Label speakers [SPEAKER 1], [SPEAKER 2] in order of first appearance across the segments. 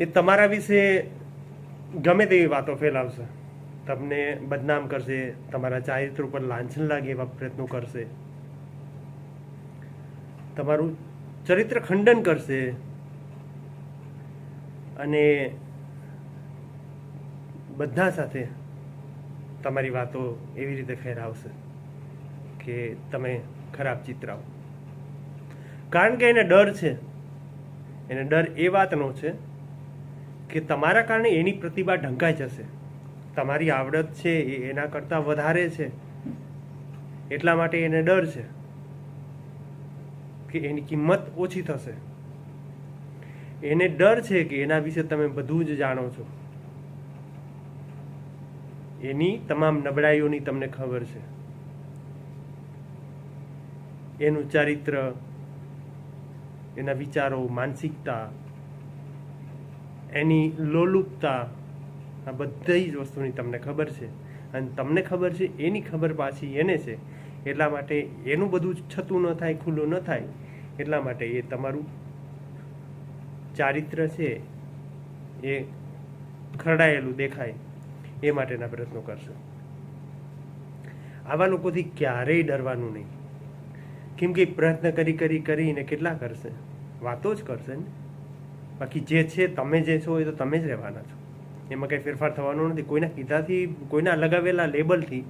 [SPEAKER 1] એ તમારા વિશે ગમે તેવી વાતો ફેલાવશે. તમને બદનામ કરશે, તમારા ચારિત્ર ઉપર લાંછન લાગે એવા પ્રયત્નો કરશે. તમારું ચરિત્ર ખંડન કરશે. અને બધા સાથે તમારી વાતો એવી રીતે ફેરાવશે કે તમે ખરાબ ચિતરાવો કારણ કે એને ડર છે. એને ડર એ વાતનો છે કે તમારા કારણે એની પ્રતિભા ઢંકાઈ જશે. તમારી આવડત છે, એ એના કરતાં વધારે છે. એટલા માટે એને ડર છે કે એની કિંમત ઓછી થશે. એને ડર છે કે એના વિશે તમે બધું જ જાણો છો. એની તમામ નબળાઈઓની તમને ખબર છે. એનું ચારિત્ર, એના વિચારો, માનસિકતા એની લોલુપતા, આ બધી જ વસ્તુની તમને ખબર છે. અને તમને ખબર છે, એની ખબર પાછી એને છે. એટલા માટે એનું બધું છતું ન થાય, ખુલ્લું ન થાય, એટલા માટે એ તમારું ચારિત્ર છે, એ ખરડાયેલું દેખાય, એ માટેના પ્રયત્નો કરશે. આવા લોકોથી ક્યારેય ડરવાનું નહીં. કેમ કે પ્રયત્ન કરી કરી, કરીને કેટલા કરશે? વાતો જ કરશે ને? બાકી જે છે, તમે જે છો એ તો તમે જ રહેવાના છો. એમાં કંઈ ફેરફાર થવાનો નથી. કોઈના કીધાથી કોઈના લગાવેલા લેબલથી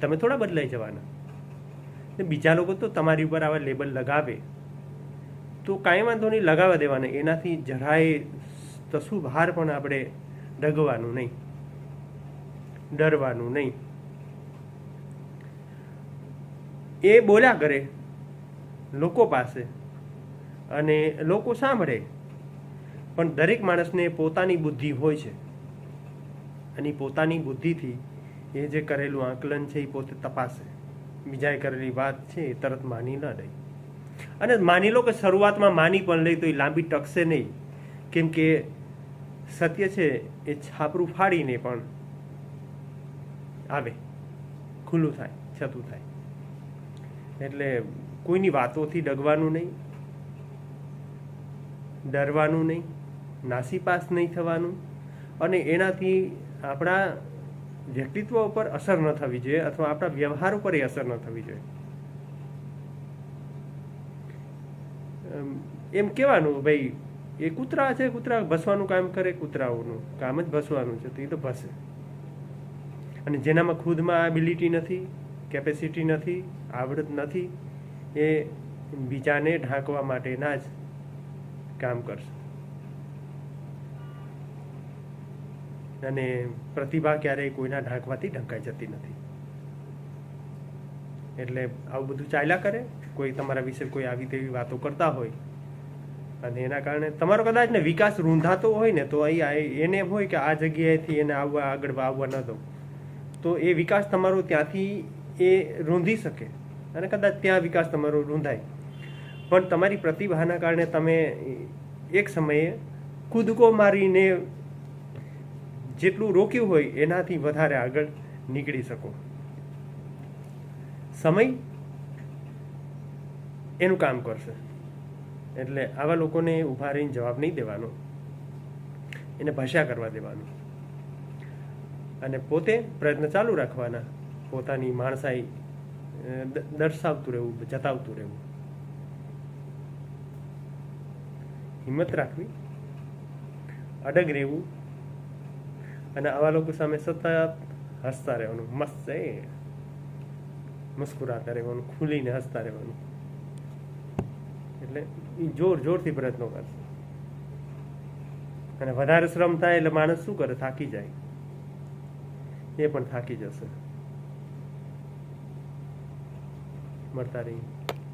[SPEAKER 1] તમે થોડા બદલાઈ જવાના. બીજા લોકો તો તમારી ઉપર આવા લેબલ લગાવે. તો કાંઈ વાંધો નહીં, લગાવવા દેવાના. એનાથી જરાય તશું ભાર પણ આપણે ડગવાનું નહીં. ડરવાનું નહીં. એ બોલ્યા કરે લોકો પાસે અને લોકો સાંભળે. પણ દરેક માણસને પોતાની બુદ્ધિ હોય છે. અને પોતાની બુદ્ધિથી એ જે કરેલું આકલન છે, એ પોતે તપાસે. બીજાએ કરેલી વાત છે, એ તરત માની ન લે. અને માની લો કે શરૂઆતમાં માની પણ લે તો એ લાંબી ટકશે નહીં. કેમ કે સત્ય છે, એ છાપરું ફાડીને પણ આવે. ખુલ્લું થાય, છતું થાય. એટલે કોઈની વાતોથી ડગવાનું નહીં. ડરવાનું નહીં. નાસીપાસ નહીં થવાનું અને એનાથી આપણા વ્યક્તિત્વ ઉપર અસર ન થવી જોઈએ અથવા આપણા વ્યવહાર ઉપર એ અસર ન થવી જોઈએ. એમ કહેવાનું, ભાઈ, એ કૂતરા છે, કૂતરા ભસવાનું કામ કરે, કૂતરાઓનું કામ જ ભસવાનું છે, તો એ તો ભસે. અને જેનામાં ખુદમાં એબિલિટી નથી કેપેસિટી નથી, આવડત નથી, એ બીજાને ઢાંકવા માટેના જ કામ કરશે. અને પ્રતિભા ક્યારેય કોઈના ઢાંકવાથી ઢંકાઈ જતી નથી. એટલે આવું બધું ચાલ્યા કરે. કોઈ તમારા વિશે કોઈ આવી તેવી વાતો કરતા હોય અને એના કારણે તમારો કદાચ ને વિકાસ રૂંધાતો હોય ને તો અહીં એને એમ હોય કે આ જગ્યાએથી એને આવવા આગળ આવવા ન દો તો એ વિકાસ તમારો ત્યાંથી એ રૂંધી શકે અને કદાચ ત્યાં વિકાસ તમારો રૂંધાય. પણ તમારી પ્રતિભાના કારણે તમે એક સમયે કૂદકો મારીને જેટલું રોક્યું હોય એનાથી વધારે આગળ નીકળી શકો. સમય એનું કામ કરશે. એટલે આવા લોકોને ઊભા રહીને જવાબ નહીં દેવાનો. એને ભાષા કરવા દેવાનું. અને પોતે પ્રયત્ન ચાલુ રાખવાના. પોતાની માણસાઈ દર્શાવતું રહેવું, જતાવતું રહેવું. હિંમત રાખવી, અડગ રહેવું અને આવા લોકો સામે સતત હસતા રહેવાનું, મસ્ત છે મુસ્કુરાતા રહેવાનું, ખુલીને હસતા રહેવાનું. એટલે એ જોર જોરથી પ્રયત્નો કરશે. અને વધારે શ્રમ થાય એટલે માણસ શું કરે? થાકી જાય. એ પણ થાકી જશે. મળતા રહી